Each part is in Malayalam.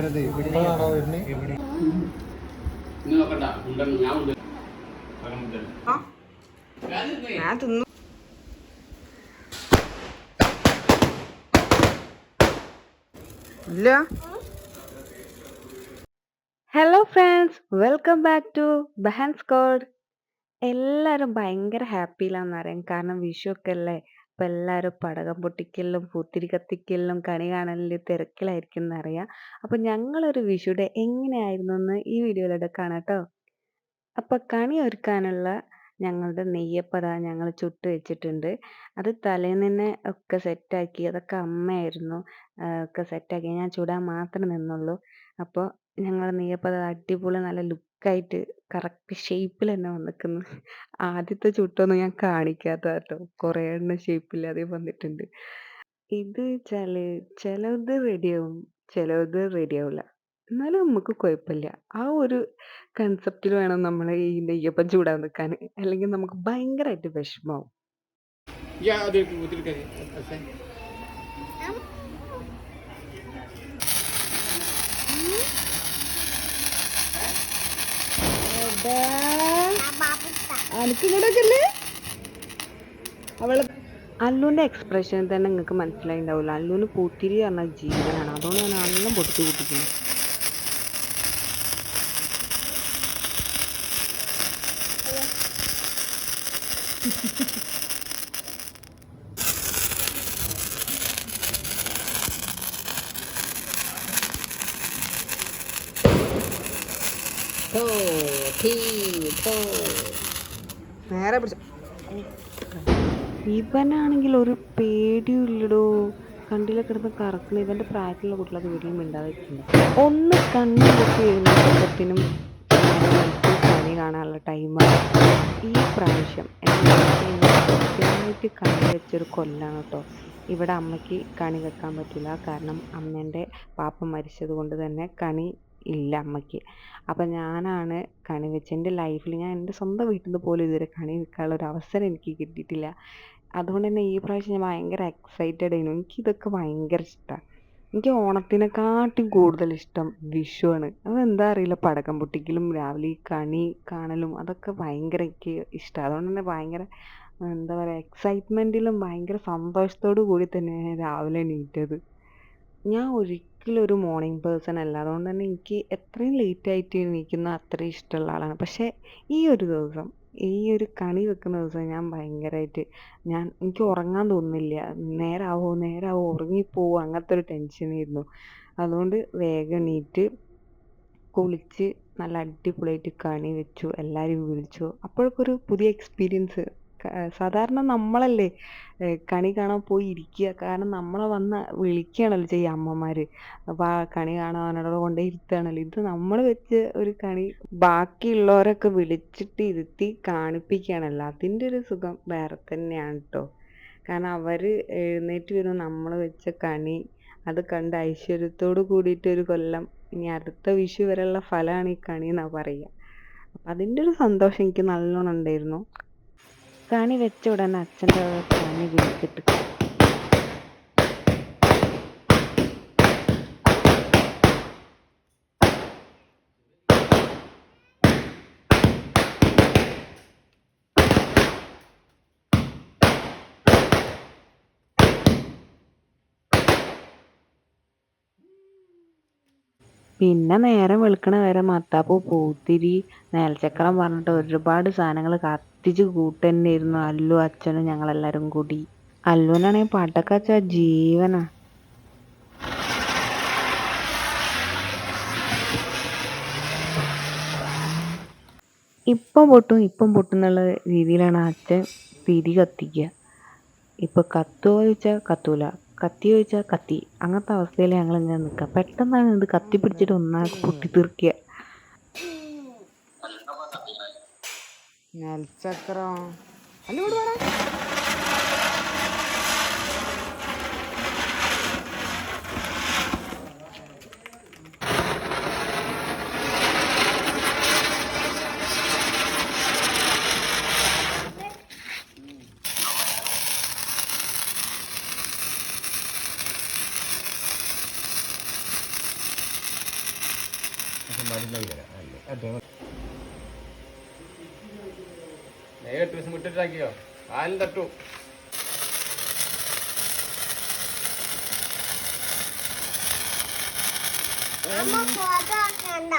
ഇപ്പോഴാണോ വരുന്നത് ഞാൻ തിന്നു. ഇല്ല. Hello friends welcome back to ബഹൻസ് code എല്ലാവരും ഭയങ്കര ഹാപ്പിയിലാണെന്ന് അറിയാം. കാരണം വിഷു ഒക്കെ അല്ലേ? അപ്പം എല്ലാവരും പടകം പൊട്ടിക്കലിലും പൂത്തിരി കത്തിക്കലിലും കണി കാണലിലും തിരക്കിലായിരിക്കും എന്നറിയാം. അപ്പം ഞങ്ങളൊരു വിഷുടെ എങ്ങനെയായിരുന്നു എന്ന് ഈ വീഡിയോയിലൂടെ കാണാം കേട്ടോ അപ്പം കണി ഒരുക്കാനുള്ള ഞങ്ങളുടെ നെയ്യപ്പത ഞങ്ങൾ ചുട്ട് വെച്ചിട്ടുണ്ട്. അത് തലേന്ന് തന്നെ ഒക്കെ സെറ്റാക്കി അതൊക്കെ അമ്മയായിരുന്നു ഒക്കെ സെറ്റാക്കി ഞാൻ ചുടാൻ മാത്രം നിന്നുള്ളൂ. അപ്പോൾ ഞങ്ങൾ നെയ്യപ്പത അടിപൊളി നല്ല ലുക്കായിട്ട് കറക്റ്റ് ഷേപ്പിൽ തന്നെ വന്നിക്കുന്നു. ആദ്യത്തെ ചുട്ടൊന്നും ഞാൻ കാണിക്കാത്ത കേട്ടോ കുറേ എണ്ണം ഷേപ്പില്ലാതെ വന്നിട്ടുണ്ട്. ഇത് വെച്ചാൽ ചിലത് റെഡിയാവും ചിലത് റെഡിയാവില്ല എന്നാലും നമുക്ക് കുഴപ്പമില്ല ആ ഒരു കൺസെപ്റ്റിൽ വേണം നമ്മൾ ഈ നെയ്യപ്പം ചൂടാൻ നിൽക്കാൻ അല്ലെങ്കിൽ നമുക്ക് ഭയങ്കരമായിട്ട് വിഷമാവും. എനിക്കിങ്ങോട്ടൊക്കെ അവളെ എക്സ്പ്രഷൻ തന്നെ നിങ്ങൾക്ക് മനസ്സിലായിണ്ടാവില്ല അല്ലുവിന് പൂത്തിരി പറഞ്ഞ ജീവനാണ്. അതുകൊണ്ട് ഞാൻ നല്ല പൊട്ടി കൂട്ടിക്കുന്നു. Thank you. കൂട്ടിക്കുന്നു നേരെ ഇവനാണെങ്കിൽ ഒരു പേടിയും ഇല്ലടോ. കണ്ടില്ല കിടന്ന് കറക്കണ ഇവന്റെ പ്രായത്തിലുള്ള കുട്ടികളൊക്കെ വീട്ടിൽ മിണ്ടാതിരിക്കുന്നു. ഒന്ന് കണ്ണു പൊട്ടി എഴുന്നേൽപ്പത്തിനും കണി കാണാനുള്ള ടൈമാണ് ഈ പ്രാവശ്യം കൃത്യമായിട്ട് കണി വെച്ചൊരു കൊല്ലാണ് കേട്ടോ. ഇവിടെ അമ്മയ്ക്ക് കണി വെക്കാൻ പറ്റില്ല. കാരണം അമ്മേന്റെ പാപ്പ മരിച്ചത് കൊണ്ട് തന്നെ കണി ഇല്ല അമ്മയ്ക്ക്. അപ്പം ഞാനാണ് കണി വെച്ച് എന്റെ ലൈഫിൽ ഞാൻ എന്റെ സ്വന്തം വീട്ടിൽ നിന്ന് പോലും ഇതുവരെ കണി വെക്കാനുള്ള ഒരു അവസരം എനിക്ക് കിട്ടിയിട്ടില്ല. അതുകൊണ്ട് തന്നെ ഈ പ്രാവശ്യം ഞാൻ ഭയങ്കര എക്സൈറ്റഡ് ആയിരുന്നു. എനിക്കിതൊക്കെ ഭയങ്കര ഇഷ്ടമാണ് എനിക്ക് ഓണത്തിനെക്കാട്ടും കൂടുതൽ ഇഷ്ടം വിഷുവാണ് അതെന്താ അറിയില്ല. പടക്കം പൊട്ടിക്കലും രാവിലെ ഈ കണി കാണലും അതൊക്കെ ഭയങ്കര എനിക്ക് ഇഷ്ടമാണ് അതുകൊണ്ട് തന്നെ ഭയങ്കര എന്താ പറയുക എക്സൈറ്റ്മെന്റിലും ഭയങ്കര സന്തോഷത്തോടു കൂടി തന്നെയാണ് രാവിലെ എണീറ്റത്. ഞാൻ ഒരിക്കലും ഒരു മോർണിംഗ് പേഴ്സൺ അല്ല. അതുകൊണ്ട് തന്നെ എനിക്ക് എത്രയും ലേറ്റ് ആയിട്ട് എണീക്കുന്ന അത്രയും ഇഷ്ടമുള്ള ആളാണ്. പക്ഷേ ഈ ഒരു ദിവസം ഈ ഒരു കണി വെക്കുന്ന ദിവസം ഞാൻ ഭയങ്കരമായിട്ട് ഞാൻ എനിക്ക് ഉറങ്ങാൻ തോന്നുന്നില്ല. നേരാവോ നേരാവോ ഉറങ്ങിപ്പോവോ അങ്ങനത്തെ ഒരു ടെൻഷനായിരുന്നു അതുകൊണ്ട് വേഗം എണീറ്റ് കുളിച്ച് നല്ല അടിപൊളിയായിട്ട് കണി വെച്ചു എല്ലാവരെയും വിളിച്ചു. അപ്പോഴൊക്കെ ഒരു പുതിയ എക്സ്പീരിയൻസ് സാധാരണ നമ്മളല്ലേ കണി കാണാൻ പോയി ഇരിക്കുക കാരണം നമ്മളെ വന്ന് വിളിക്കുകയാണല്ലോ ചെയ്യുക അമ്മമാര്. അപ്പോൾ ആ കണി കാണാനോട് കൊണ്ടേ ഇരുത്തുകയാണല്ലോ ഇത് നമ്മൾ വെച്ച് ഒരു കണി ബാക്കിയുള്ളവരൊക്കെ വിളിച്ചിട്ട് ഇരുത്തി കാണിപ്പിക്കുകയാണല്ലോ അതിന്റെ ഒരു സുഖം വേറെ തന്നെയാണ് കേട്ടോ കാരണം അവർ എഴുന്നേറ്റ് വരും നമ്മൾ വെച്ച കണി അത് കണ്ട് ഐശ്വര്യത്തോട് കൂടിയിട്ട് ഒരു കൊല്ലം ഇനി അടുത്ത വിഷു വരെയുള്ള ഫലമാണ് ഈ കണി എന്നാണ് പറയുക അപ്പം അതിന്റെ ഒരു സന്തോഷം എനിക്ക് നല്ലോണം ഉണ്ടായിരുന്നു. കണി വെച്ച ഉടനെ അച്ഛന്റെ കണി വിളിച്ചിട്ട് പിന്നെ നേരം വെളുക്കണ വരെ മത്താപ്പൂ പൂത്തിരി നേൽച്ചക്രം പറഞ്ഞിട്ട് ഒരുപാട് സാധനങ്ങൾ കത്തിച്ച് കൂട്ടുതന്നെയായിരുന്നു അല്ലു അച്ഛനും ഞങ്ങളെല്ലാരും കൂടി. അല്ലുവിനാണെങ്കിൽ പാട്ടൊക്കെ വെച്ചാൽ ജീവനാ. ഇപ്പം പൊട്ടും ഇപ്പം പൊട്ടും എന്നുള്ള രീതിയിലാണ് അച്ഛൻ തിരി കത്തിക്കുക. ഇപ്പം കത്തുമോ ചോദിച്ചാൽ കത്തൂല. കത്തി ചോദിച്ചാൽ കത്തി. അങ്ങനത്തെ അവസ്ഥയിൽ ഞങ്ങൾ ഇങ്ങനെ നിൽക്കുക. പെട്ടെന്നാണ് ഇത് കത്തി പിടിച്ചിട്ട് ഒന്നാകെ പൊട്ടിത്തെറിക്കുക. നെൽച്ചക്രം അല്ല ഏഴ് എട്ട് തട്ടു. അമ്മ കാലും തട്ടു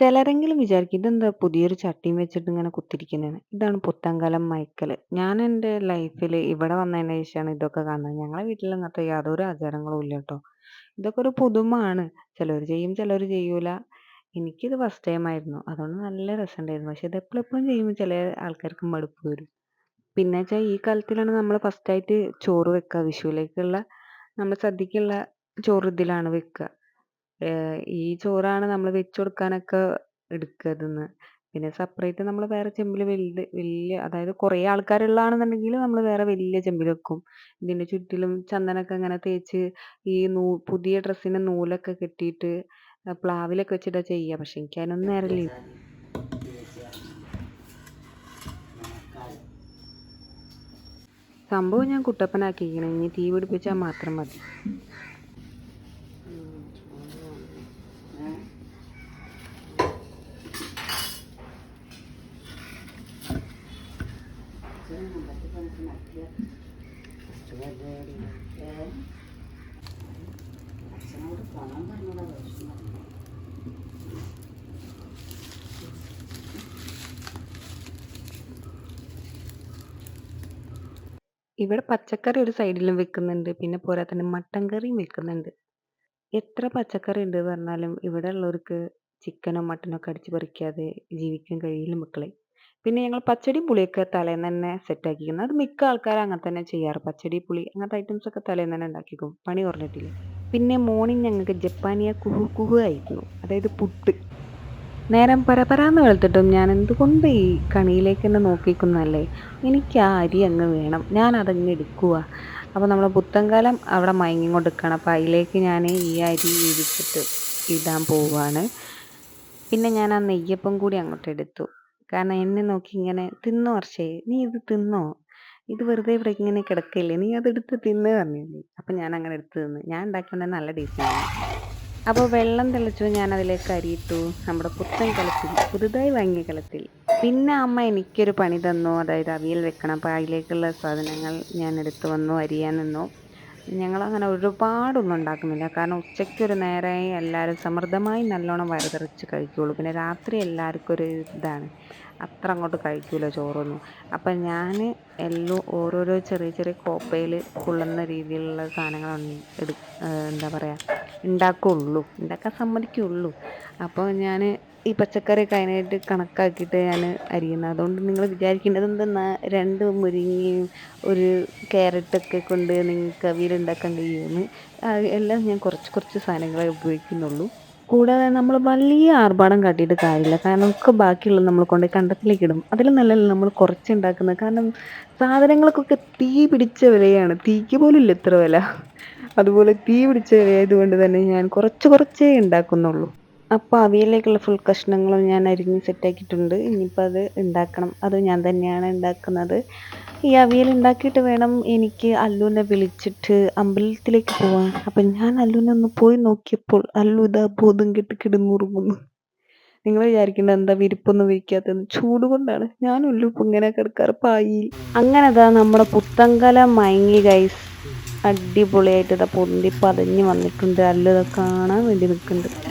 ചിലരെങ്കിലും വിചാരിക്കും ഇതെന്താ പുതിയൊരു ചട്ടിയും വെച്ചിട്ട് ഇങ്ങനെ കുത്തിരിക്കുന്നതെന്ന് ഇതാണ് പുത്തങ്കലം മൈക്കൽ ഞാൻ എന്റെ ലൈഫിൽ ഇവിടെ വന്നതിന് ശേഷമാണ് ഇതൊക്കെ കാണുന്നത്. ഞങ്ങളെ വീട്ടിൽ എന്നിട്ട് യാതൊരു ആചാരങ്ങളും ഇല്ല കേട്ടോ. ഇതൊക്കെ ഒരു പുതുമയാണ്. ചിലർ ചെയ്യും ചിലർ ചെയ്യൂല. എനിക്കിത് ഫസ്റ്റ് ടൈം ആയിരുന്നു. അതുകൊണ്ട് നല്ല രസമുണ്ടായിരുന്നു. പക്ഷെ ഇത് എപ്പോഴും എപ്പോഴും ചെയ്യുമ്പോൾ ചില ആൾക്കാർക്ക് മടുപ്പ് വരും. പിന്നെ വെച്ചാൽ ഈ കാലത്തിലാണ് നമ്മൾ ഫസ്റ്റായിട്ട് ചോറ് വെക്കുക. വിഷുവിലേക്കുള്ള നമ്മൾ സദ്യക്കുള്ള ചോറ് ഇതിലാണ് വെക്കുക. ഈ ചോറാണ് നമ്മൾ വെച്ച് കൊടുക്കാനൊക്കെ എടുക്കുക ഇതിന്ന്. പിന്നെ സെപ്പറേറ്റ് നമ്മൾ വേറെ ചെമ്പിൽ വലുത് വലിയ അതായത് കുറേ ആൾക്കാരുള്ളതാണെന്നുണ്ടെങ്കിൽ നമ്മൾ വേറെ വലിയ ചെമ്പിൽ വെക്കും. ഇതിന്റെ ചുറ്റിലും ചന്ദനമൊക്കെ ഇങ്ങനെ തേച്ച് ഈ നൂ പുതിയ ഡ്രസ്സിന് നൂലൊക്കെ കെട്ടിയിട്ട് പ്ലാവിലൊക്കെ വെച്ചിട്ടാ ചെയ്യുക. പക്ഷെ എനിക്ക് അതിനൊന്നും നേരമില്ല. സംഭവം ഞാൻ കുട്ടപ്പനാക്കിയിരിക്കണ്. ഇനി തീ പിടിപ്പിച്ചാൽ മാത്രം മതി. ഇവിടെ പച്ചക്കറി ഒരു സൈഡിലും വെക്കുന്നുണ്ട്. പിന്നെ പോരാത്തതിന് മട്ടൻ കറിയും വെക്കുന്നുണ്ട്. എത്ര പച്ചക്കറി ഉണ്ട് പറഞ്ഞാലും ഇവിടെ ഉള്ളവർക്ക് ചിക്കനോ മട്ടനോ ഒക്കെ അടിച്ച് പറിക്കാതെ ജീവിക്കാൻ കഴിയില്ല മക്കളെ. പിന്നെ ഞങ്ങൾ പച്ചടിയും പുളിയൊക്കെ തലേന്ന് തന്നെ സെറ്റ് ആക്കിയിരിക്കുന്നത്. അത് മിക്ക ആൾക്കാരും അങ്ങനെ തന്നെ ചെയ്യാറ്. പച്ചടി, പുളി അങ്ങനത്തെ ഐറ്റംസ് ഒക്കെ തലേന്ന് തന്നെ ഉണ്ടാക്കിക്കും. പണി കുറഞ്ഞിട്ടില്ലേ. പിന്നെ മോർണിംഗ് ഞങ്ങൾക്ക് ജപ്പാനിയ കുഹു കുഹു ആയിരുന്നു. അതായത് പുട്ട്. നേരം പരപരാന്ന് വെളുത്തിട്ടും ഞാൻ എന്തുകൊണ്ട് ഈ കണിയിലേക്ക് തന്നെ നോക്കിക്കുന്നതല്ലേ? എനിക്ക് ആ അരി അങ്ങ് വേണം. ഞാൻ അതങ്ങ് എടുക്കുക അപ്പോൾ നമ്മൾ പുത്തൻകാലം അവിടെ മയങ്ങി കൊടുക്കണം അപ്പോൾ അതിലേക്ക് ഞാൻ ഈ അരി ഇടിച്ചിട്ട് ഇടാൻ പോവുകയാണ് പിന്നെ ഞാൻ ആ നെയ്യപ്പം കൂടി അങ്ങോട്ട് എടുത്തു. കാരണം എന്നെ നോക്കി ഇങ്ങനെ തിന്നോ അർഷേ നീ ഇത് തിന്നോ? ഇത് വെറുതെ ഇവിടെ ഇങ്ങനെ കിടക്കില്ലേ? നീ അതെടുത്ത് തിന്ന് പറഞ്ഞില്ലേ? അപ്പം ഞാൻ അങ്ങനെ എടുത്ത് തിന്ന്. ഞാൻ ഉണ്ടാക്കിയത് നല്ല ടേസ്റ്റാണ്. അപ്പോൾ വെള്ളം തിളച്ചു ഞാൻ അതിലേക്ക് അരിയിട്ടു. നമ്മുടെ പുത്തൻ കലത്തിൽ പുതുതായി വാങ്ങിയ കലത്തിൽ. പിന്നെ അമ്മ എനിക്കൊരു പണി തന്നു. അതായത് അവിയൽ വെക്കണം. അപ്പോൾ അതിലേക്കുള്ള സാധനങ്ങൾ ഞാൻ എടുത്തു വന്നു അരിയാൻ നിന്നു. ഞങ്ങളങ്ങനെ ഒരുപാടൊന്നും ഉണ്ടാക്കുന്നില്ല. കാരണം ഉച്ചയ്ക്ക് ഒരു നേരമായി എല്ലാവരും സമൃദ്ധമായി നല്ലോണം വരതെറിച്ച് കഴിക്കുകയുള്ളൂ പിന്നെ രാത്രി എല്ലാവർക്കും ഒരു ഇതാണ്. അത്ര അങ്ങോട്ട് കഴിക്കില്ല ചോറൊന്നും. അപ്പം ഞാൻ എല്ലാം ഓരോരോ ചെറിയ ചെറിയ കോപ്പയിൽ കൊള്ളുന്ന രീതിയിലുള്ള സാധനങ്ങൾ എടു എന്താ പറയുക ഉണ്ടാക്കുള്ളൂ ഉണ്ടാക്കാൻ സമ്മതിക്കുള്ളൂ. അപ്പോൾ ഞാൻ ഈ പച്ചക്കറിയൊക്കെ അതിനായിട്ട് കണക്കാക്കിയിട്ട് ഞാൻ അരിയുന്നത് അതുകൊണ്ട് നിങ്ങൾ വിചാരിക്കേണ്ടത് എന്തെന്നാ രണ്ട് മുരിങ്ങയും ഒരു ക്യാരറ്റൊക്കെ കൊണ്ട് നിങ്ങൾക്ക് അവിയിലുണ്ടാക്കാൻ കഴിയുമെന്ന് എല്ലാം ഞാൻ കുറച്ച് കുറച്ച് സാധനങ്ങളെ ഉപയോഗിക്കുന്നുള്ളൂ. കൂടാതെ നമ്മൾ വലിയ ആർഭാടം കാട്ടിയിട്ട് കാര്യമില്ല. കാരണം ഒക്കെ ബാക്കിയുള്ളത് നമ്മൾ കൊണ്ട് കണ്ടത്തിലേക്ക് ഇടും. അതിൽ നല്ലതല്ല നമ്മൾ കുറച്ച് ഉണ്ടാക്കുന്നത് കാരണം സാധനങ്ങൾക്കൊക്കെ തീ പിടിച്ച വിലയാണ്. തീക്ക് പോലും ഇല്ല ഇത്ര വില. അതുപോലെ തീ പിടിച്ച വിലയായതുകൊണ്ട് തന്നെ ഞാൻ കുറച്ച് കുറച്ചേ ഉണ്ടാക്കുന്നുള്ളൂ. അപ്പോൾ അവിയലിലേക്കുള്ള ഫുൾ കഷ്ണങ്ങളും ഞാൻ അരിഞ്ഞ് സെറ്റാക്കിയിട്ടുണ്ട് ഇനിയിപ്പോൾ അത് ഉണ്ടാക്കണം. അത് ഞാൻ തന്നെയാണ് ഉണ്ടാക്കുന്നത്. ഈ അവിയൽ ഉണ്ടാക്കിയിട്ട് വേണം എനിക്ക് അല്ലുവിനെ വിളിച്ചിട്ട് അമ്പലത്തിലേക്ക് പോവാൻ. അപ്പം ഞാൻ അല്ലുവിനെ ഒന്ന് പോയി നോക്കിയപ്പോൾ അല്ലു ഇതാ ബോധം കെട്ട് കിടന്നുറങ്ങുന്നു. നിങ്ങൾ വിചാരിക്കേണ്ട എന്താ വിരിപ്പൊന്നും വിരിക്കാത്തതെന്ന്. ചൂട് കൊണ്ടാണ്. അല്ലു ഇപ്പം ഇങ്ങനെ കിടക്കാറ് പായി അങ്ങനെ അതാ നമ്മുടെ പുത്തങ്കല മയങ്ങി ഗൈസ് അടിപൊളിയായിട്ട് ഇതാ പൊന്തി പതഞ്ഞ് വന്നിട്ടുണ്ട്. അല്ലു ഇതാ കാണാൻ വേണ്ടി നിൽക്കുന്നുണ്ട്.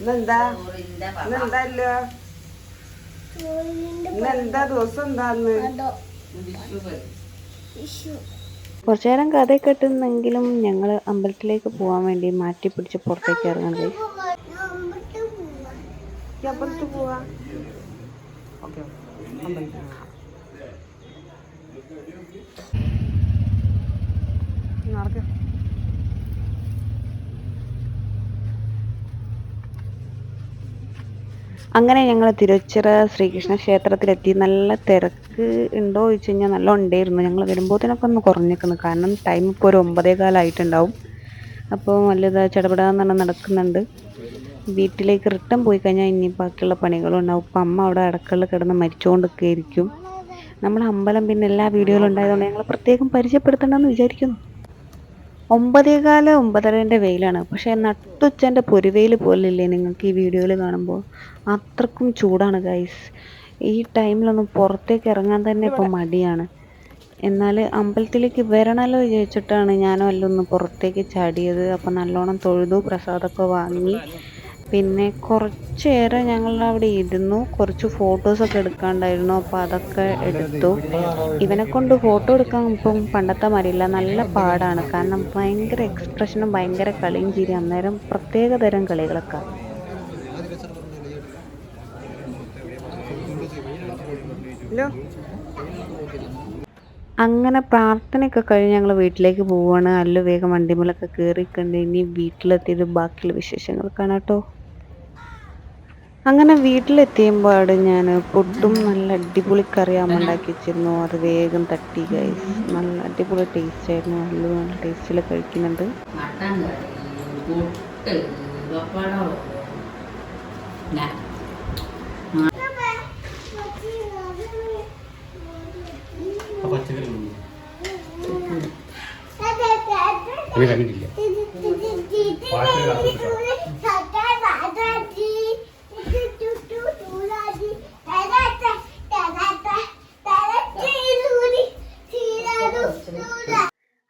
ഇന്നെന്താ? ഇല്ല? ഇന്നെന്താ ദിവസം എന്താന്ന്? കുറച്ചു നേരം കഥയൊക്കെ കെട്ടുന്നെങ്കിലും ഞങ്ങൾ അമ്പലത്തിലേക്ക് പോകാൻ വേണ്ടി മാറ്റി പിടിച്ച് പുറത്തേക്ക് ഇറങ്ങുന്നത്. അമ്പലത്തിൽ പോവാ? ഓക്കെ അമ്പലത്തിൽ. നടക്കാം അങ്ങനെ ഞങ്ങൾ തിരുച്ചിറ ശ്രീകൃഷ്ണ ക്ഷേത്രത്തിലെത്തി. നല്ല തിരക്ക് ഉണ്ടോ ചോദിച്ചു കഴിഞ്ഞാൽ നല്ല ഉണ്ടായിരുന്നു. ഞങ്ങൾ വരുമ്പോഴത്തേനൊക്കെ ഒന്ന് കുറഞ്ഞിരിക്കുന്നു കാരണം ടൈം ഇപ്പോൾ ഒരു ഒമ്പതേ കാലമായിട്ടുണ്ടാവും അപ്പോൾ വലുത് ചടപടാന്ന് നടക്കുന്നുണ്ട്. വീട്ടിലേക്ക് റിട്ടേൺ പോയി കഴിഞ്ഞാൽ ഇനി ബാക്കിയുള്ള പണികളും ഉണ്ടാവും. ഇപ്പം അമ്മ അവിടെ അടക്കളിൽ കിടന്ന് മരിച്ചുകൊണ്ടൊക്കെ നമ്മൾ അമ്പലം പിന്നെ എല്ലാ വീഡിയോയിലും ഉണ്ടായതുകൊണ്ട് ഞങ്ങൾ പ്രത്യേകം പരിചയപ്പെടുത്തണമെന്ന് വിചാരിക്കുന്നു. ഒമ്പതേകാല ഒമ്പതരന്റെ വെയിലാണ്. പക്ഷേ നട്ടുച്ചന്റെ പൊരുവെയിൽ പോലില്ലേ നിങ്ങൾക്ക് ഈ വീഡിയോയിൽ കാണുമ്പോൾ? അത്രക്കും ചൂടാണ് ഗൈസ് ഈ ടൈമിലൊന്നും പുറത്തേക്ക് ഇറങ്ങാൻ തന്നെ ഇപ്പം മടിയാണ്. എന്നാൽ അമ്പലത്തിലേക്ക് വരണമല്ലോ വിചാരിച്ചിട്ടാണ് ഞാനും അല്ല ഒന്ന് പുറത്തേക്ക് ചാടിയത്. അപ്പം നല്ലോണം തൊഴുതു പ്രസാദമൊക്കെ വാങ്ങി. പിന്നെ കുറച്ച് നേരം ഞങ്ങൾ അവിടെ ഇരുന്നു. കുറച്ച് ഫോട്ടോസൊക്കെ എടുക്കാണ്ടായിരുന്നു. അപ്പോൾ അതൊക്കെ എടുത്തു. ഇവനെ കൊണ്ട് ഫോട്ടോ എടുക്കാൻ ഇപ്പം പണ്ടത്തെ മാറിയില്ല നല്ല പാടാണ്. കാരണം ഭയങ്കര എക്സ്പ്രഷനും ഭയങ്കര കളിയും ചിരി അന്നേരം പ്രത്യേക തരം കളികളൊക്കെ. ഇല്ലോ അങ്ങനെ പ്രാർത്ഥനയൊക്കെ കഴിഞ്ഞ് ഞങ്ങൾ വീട്ടിലേക്ക് പോവാണ്. അല്ലു വേഗം വണ്ടിമേലൊക്കെ കയറിക്കണ്ട് ഇനി വീട്ടിലെത്തിയത് ബാക്കിയുള്ള വിശേഷങ്ങൾ കാണാട്ടോ കേട്ടോ. അങ്ങനെ വീട്ടിലെത്തിയപ്പോൾ ഞാൻ പുട്ടും നല്ല അടിപൊളി കറി അമ്മ ഉണ്ടാക്കി വെച്ചിരുന്നു. അത് വേഗം തട്ടി ഗൈസ് നല്ല അടിപൊളി ടേസ്റ്റ് ആയിരുന്നു. അല്ലു നല്ല ടേസ്റ്റിൽ കഴിക്കുന്നുണ്ട്. ഞാൻ അങ്ങനെ കണ്ടിട്ടില്ല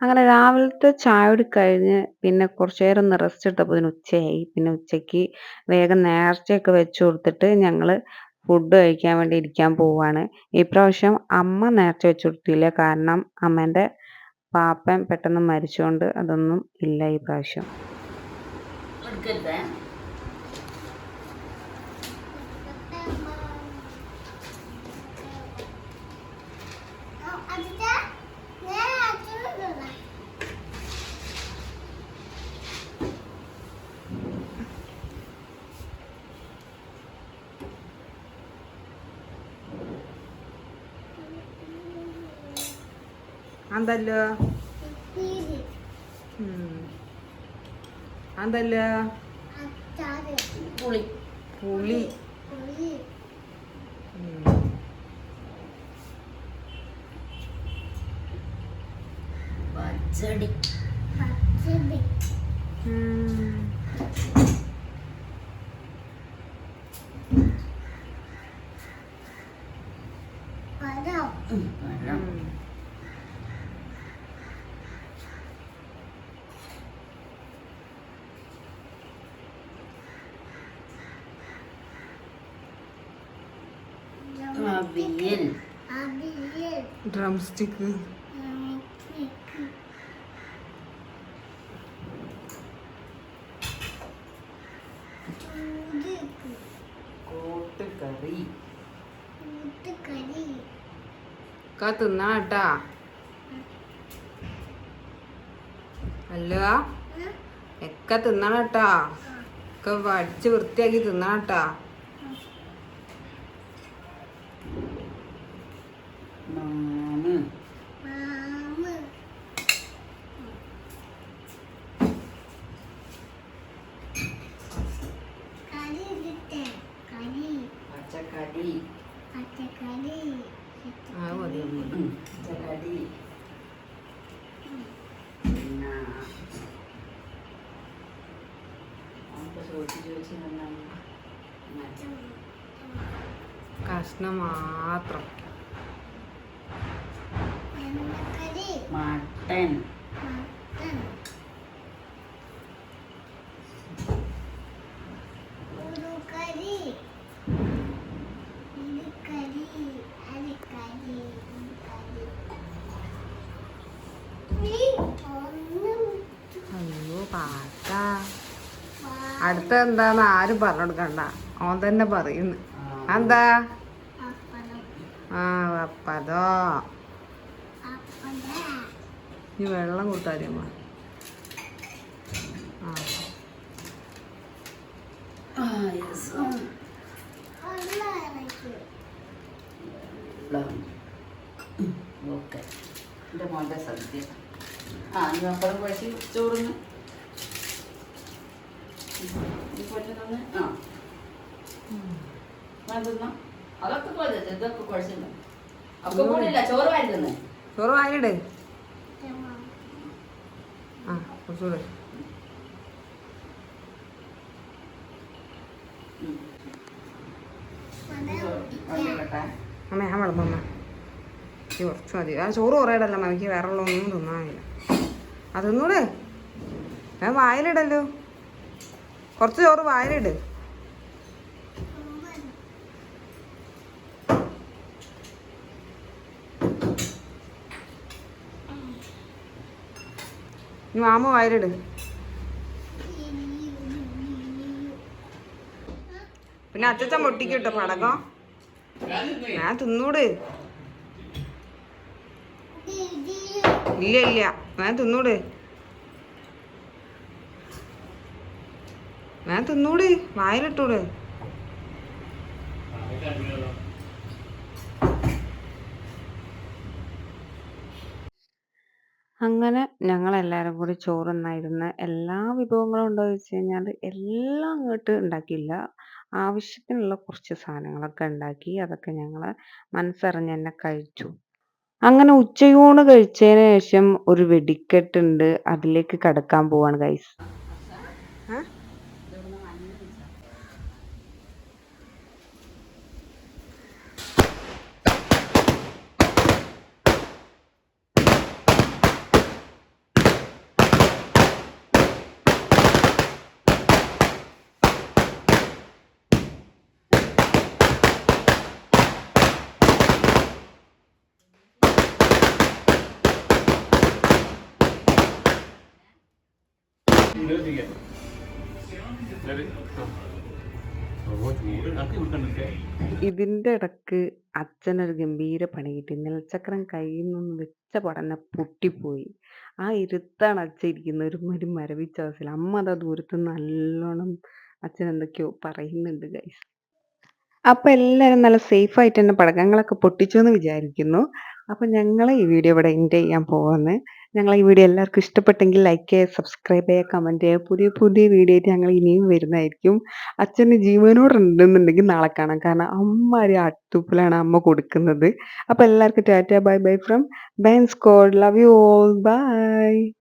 അങ്ങനെ രാവിലത്തെ ചായ കഴിഞ്ഞ് പിന്നെ കുറച്ചു നേരം ഒന്ന് റെസ്റ്റ് എടുത്തപ്പോൾ ഉച്ചയായി. പിന്നെ ഉച്ചയ്ക്ക് വേഗം നേർച്ചയൊക്കെ വെച്ച് കൊടുത്തിട്ട് ഞങ്ങൾ ഫുഡ് കഴിക്കാൻ വേണ്ടി ഇരിക്കാൻ പോവാണ്. ഇപ്രാവശ്യം അമ്മ നേർച്ച വെച്ച് കൊടുത്തില്ല. കാരണം അമ്മേന്റെ പാപ്പൻ പെട്ടെന്ന് മരിച്ചുകൊണ്ട് അതൊന്നും ഇല്ല ഈ പ്രാവശ്യം. അതല്ലോ അതല്ലോ പുളി. പുളി. പച്ചടി. ഉം, അവിയൽ. ഡ്രം സ്റ്റിക്ക് കൂട്ടുകറി ഒക്കെ തിന്നാട്ടാ അല്ല? ഒക്കെ തിന്നണട്ടാ ഒക്കെ വടിച്ച് വൃത്തിയാക്കി തിന്നണട്ടാ മാമ് പച്ചക്കറി ആ മതി അമ്മ. ഉം, പച്ചക്കറി പിന്നെ നമുക്ക് ചോദിച്ച് ചോദിച്ച് നിന്നാൽ കഷ്ണം മാത്രം മട്ടൻ പാട്ടാ. അടുത്ത എന്താന്ന് ആരും പറഞ്ഞു കൊടുക്കണ്ട. ഓൻ തന്നെ പറയുന്നു. എന്താ ആ പപ്പതോ ഈ വെള്ളം എന്റെ മോന്റെ സദ്യ. ആ കുഴച്ച് ചോറിന്. ആ. അതൊക്കെ കുഴച്ചില്ല കൂടില്ല ചോറ് വാരി തിന്നേ. ചോറ് വാങ്ങിയിട് ആ കുറച്ചുകൂടെ ഞാൻ വിളമ്പമ്മ കുറച്ച് മതി. ആ ചോറ് കുറേ ഇടല്ല എനിക്ക് വേറെ ഉള്ള ഒന്നും തിന്നാനില്ല അതൊന്നൂടെ ഞാൻ വായിലിടല്ലോ. കുറച്ച് ചോറ് വായിലിട്. മാമ വയറിട്. പിന്നെ അച്ഛൻ പൊട്ടിക്കും കേട്ടോ പടക്കം. ഞാൻ തിന്നൂട്. ഇല്ല ഇല്ല. ഞാൻ തിന്നൂട്. ഞാൻ തിന്നൂട്. വായിലിട്ടൂട്. അങ്ങനെ ഞങ്ങളെല്ലാവരും കൂടി ചോറുണ്ണായിരുന്ന എല്ലാ വിഭവങ്ങളും ഉണ്ടോ എന്ന് ചോദിച്ചു കഴിഞ്ഞാൽ എല്ലാം അങ്ങോട്ട് ഉണ്ടാക്കിയില്ല. ആവശ്യത്തിനുള്ള കുറച്ച് സാധനങ്ങളൊക്കെ ഉണ്ടാക്കി അതൊക്കെ ഞങ്ങൾ മനസ്സറിഞ്ഞ് തന്നെ കഴിച്ചു. അങ്ങനെ ഉച്ചയൂണ് കഴിച്ചതിന് ശേഷം ഒരു വെടിക്കെട്ടുണ്ട്. അതിലേക്ക് കടക്കാൻ പോവാണ് ഗൈസ് ഇതിന്റെ ഇടയ്ക്ക് അച്ഛനൊരു ഗംഭീര പണി കിട്ടി. നിലച്ചക്രം കയ്യിൽ നിന്ന് വെച്ച പടന്നെ പൊട്ടിപ്പോയി. ആ ഇരുത്താണ് അച്ഛൻ ഇരിക്കുന്ന ഒരു ഒരു മരവിച്ച അവസ്ഥയിൽ. അമ്മ അതാ ദൂരത്ത് നല്ലോണം അച്ഛൻ എന്തൊക്കെയോ പറയുന്നുണ്ട് ഗൈസ് അപ്പോൾ എല്ലാവരും നല്ല സേഫ് ആയിട്ട് തന്നെ പടക്കങ്ങളൊക്കെ പൊട്ടിച്ചു എന്ന് വിചാരിക്കുന്നു. അപ്പോൾ ഞങ്ങൾ ഈ വീഡിയോ ഇവിടെ എൻഡ് ചെയ്യാൻ പോകുന്നത് ഞങ്ങൾ ഈ വീഡിയോ എല്ലാവർക്കും ഇഷ്ടപ്പെട്ടെങ്കിൽ ലൈക്ക് ചെയ്യുക സബ്സ്ക്രൈബ് ചെയ്യുക കമന്റ് ചെയ്യുക. പുതിയ പുതിയ വീഡിയോ ആയിട്ട് ഞങ്ങൾ ഇനിയും വരുന്നതായിരിക്കും. അച്ഛന് ജീവനോട് ഉണ്ടെന്നുണ്ടെങ്കിൽ നാളെ കാണാം. കാരണം അമ്മ ഒരു അട്ടുപ്പിലാണ് അമ്മ കൊടുക്കുന്നത്. അപ്പോൾ എല്ലാവർക്കും tata bye bye from Benz code love you all by